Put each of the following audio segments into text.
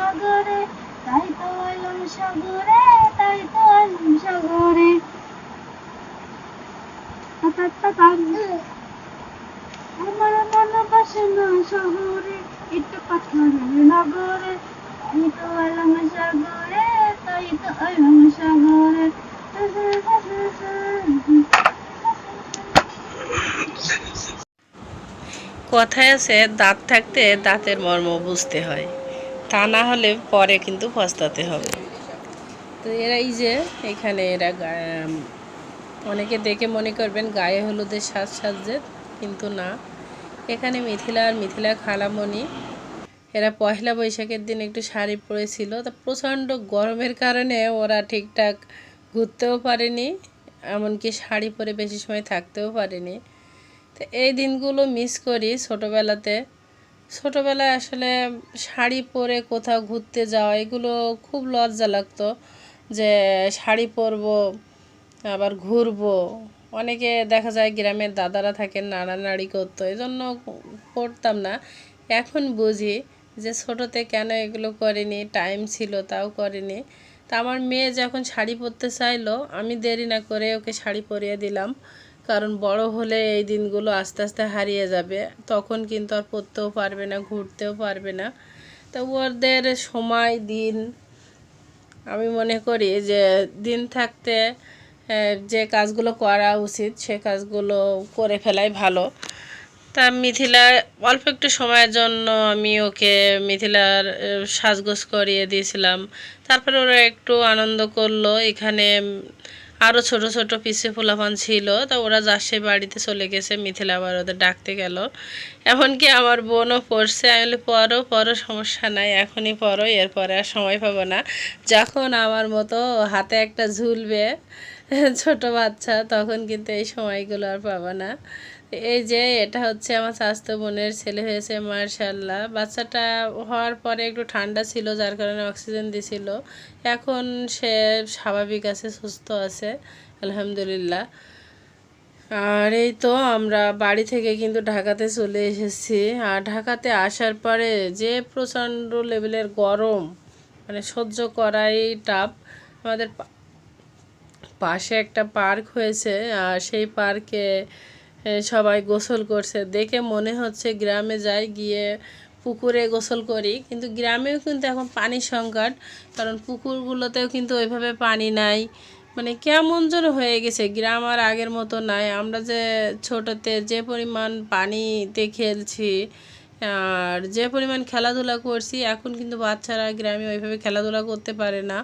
নগরে, তাই তো এলাম সাগরে, তাই তো এলাম সাগরে। আমার মন না শহরে নগরে, তাই তো এলাম সাগরে, তাই তো এলাম সাগরে। কথায় আছে, দাঁত থাকতে দাঁতের মর্ম বুঝতে হয়। তা না হলে পরে কিন্তু পস্তাতে হবে। তো এরা এই যে, এখানে এরা অনেকে দেখে মনে করবেন গায়ে হলুদের সাজ সাজছে, কিন্তু না। এখানে মিথিলা আর মিথিলা খালামণি, এরা পয়লা বৈশাখের দিন একটু শাড়ি পরেছিল। তা প্রচণ্ড গরমের কারণে ওরা ঠিকঠাক ঘুরতেও পারেনি, এমনকি শাড়ি পরে বেশি সময় থাকতেও পারেনি। তো এই দিনগুলো মিস করি ছোটোবেলাতে। ছোটোবেলায় আসলে শাড়ি পরে কোথাও ঘুরতে যাওয়া, এগুলো খুব লজ্জা লাগতো যে শাড়ি পরবো, আবার ঘুরবো। অনেকে দেখা যায় গ্রামের দাদারা থাকেন, নাড়ানাড়ি করতো এই জন্য করতাম না। এখন বুঝি যে ছোটোতে কেন এগুলো করিনি টাইম ছিল তাও করিনি। তা আমার মেয়ে যখন শাড়ি পরতে চাইলো, আমি দেরি না করে ওকে শাড়ি পরিয়ে দিলাম। কারণ বড় হলে এই দিনগুলো আস্তে আস্তে হারিয়ে যাবে। তখন কিন্তু আর পড়তেও পারবে না, ঘুরতেও পারবে না। তো ওদের সময়, দিন, আমি মনে করি যে দিন থাকতে যে কাজগুলো করা উচিত, সে কাজগুলো করে ফেলাই ভালো। তা মিথিলা অল্প একটু সময়ের জন্য আমি ওকে মিথিলার সাজগোজ করিয়ে দিয়েছিলাম। তারপরে ওরা একটু আনন্দ করল। এখানে আরও ছোট ছোট পিসে ফুলাফান ছিল, তা ওরা যা যাচ্ছে বাড়িতে চলে গেছে, মিথিলা আবার ওদের ডাকতে গেল। এমনকি আমার বোনও পড়ছে, আমি বলি পরও পরও সমস্যা নাই, এখনই পরো এরপরে আর সময় পাবো না। যখন আমার মতো হাতে একটা ঝুলবে, ছোট বাচ্চা, তখন কিন্তু এই সময়গুলো আর পাবো না। এই যে, এটা হচ্ছে আমার স্বাস্থ্য বোনের ছেলে হয়েছে, মার্শাল্লাহ। বাচ্চাটা হওয়ার পরে একটু ঠান্ডা ছিল, যার কারণে অক্সিজেন দিছিল। এখন সে স্বাভাবিক আছে, সুস্থ আছে, আলহামদুলিল্লাহ। আর এই তো আমরা বাড়ি থেকে কিন্তু ঢাকাতে চলে এসেছি। আর ঢাকাতে আসার পরে যে প্রচণ্ড লেভেলের গরম মানে সহ্য করাই টাফ আমাদের পাশে একটা পার্ক হয়েছে, আর সেই পার্কে সবাই গোসল করছে। দেখে মনে হচ্ছে গ্রামে যাই গিয়ে পুকুরে গোসল করি। কিন্তু গ্রামেও কিন্তু এখন পানির সংকট, কারণ পুকুরগুলোতেও কিন্তু ওইভাবে পানি নাই। মানে কেমন যেন হয়ে গেছে, গ্রাম আর আগের মতো নাই। আমরা যে ছোটোতে যে পরিমাণ পানিতে খেলছি, আর যে পরিমাণ খেলাধুলা করছি, এখন কিন্তু বাচ্চারা গ্রামে ওইভাবে খেলাধুলা করতে পারে না।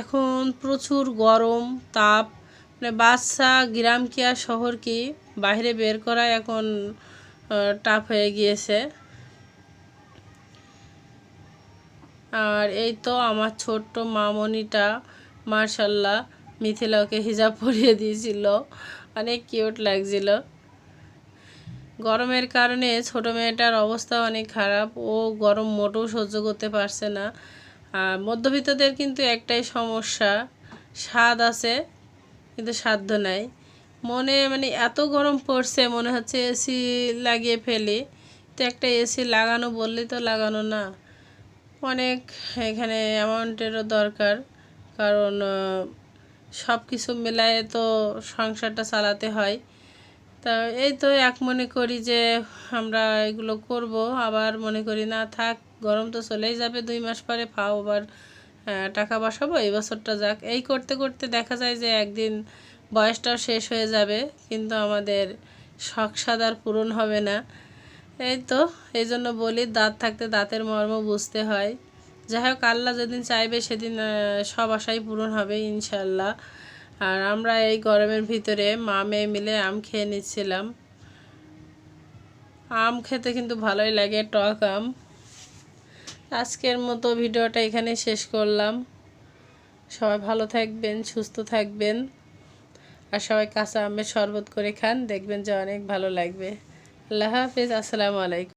এখন প্রচুর গরম, তাপ। মানে বাচ্চা, গ্রাম কি আর শহর কি? বাইরে বের করা এখন টাফ হয়ে গিয়েছে। আর এই তো আমার ছোট্ট মামনিটা মার্শাল্লাহ মিথিলাকে হিজাব পরিয়ে দিয়েছিল। অনেক কিউট লাগছিল। গরমের কারণে ছোট মেয়েটার অবস্থা অনেক খারাপ। ও গরম মোটেও সহ্য করতে পারছে না। মধ্যবিত্তদের কিন্তু একটাই সমস্যা, স্বাদ আছে, কিন্তু সাধ্য নাই। মনে মানে এত গরম পড়ছে, মনে হচ্ছে এসি লাগিয়ে ফেলি। তো একটা এসি লাগানো বললেই তো লাগানো না। অনেক এখানে অ্যামাউন্টেরও দরকার। কারণ সব কিছু মেলায় তো সংসারটা চালাতে হয়। তা এই তো এক মনে করি যে আমরা এগুলো করব। আবার মনে করি, না, থাক, গরম তো চলেই যাবে দুই মাস পরে ফাও আবার টাকা বসাবো, এই বছরটা যাক। এই করতে করতে দেখা যায় যে একদিন বয়সটাও শেষ হয়ে যাবে, কিন্তু আমাদের শখ সাদার পূরণ হবে না। এই তো, এই জন্য বলি, দাঁত থাকতে দাঁতের মর্ম বুঝতে হয়। যাই হোক, আল্লাহ যেদিন চাইবে সেদিন সব আশাই পূরণ হবে ইনশাল্লাহ আর আমরা এই গরমের ভিতরে মা মেয়ে মিলে আম খেয়ে নিচ্ছিলাম। আম খেতে কিন্তু ভালোই লাগে, টক আম। আজকের মতো ভিডিওটা এখানে শেষ করলাম। সবাই ভালো থাকবেন, সুস্থ থাকবেন। আর সবাই কাঁচা আমের শরবত করে খান, দেখবেন যে অনেক ভালো লাগবে। আল্লাহ হাফিজ, আসসালামু আলাইকুম।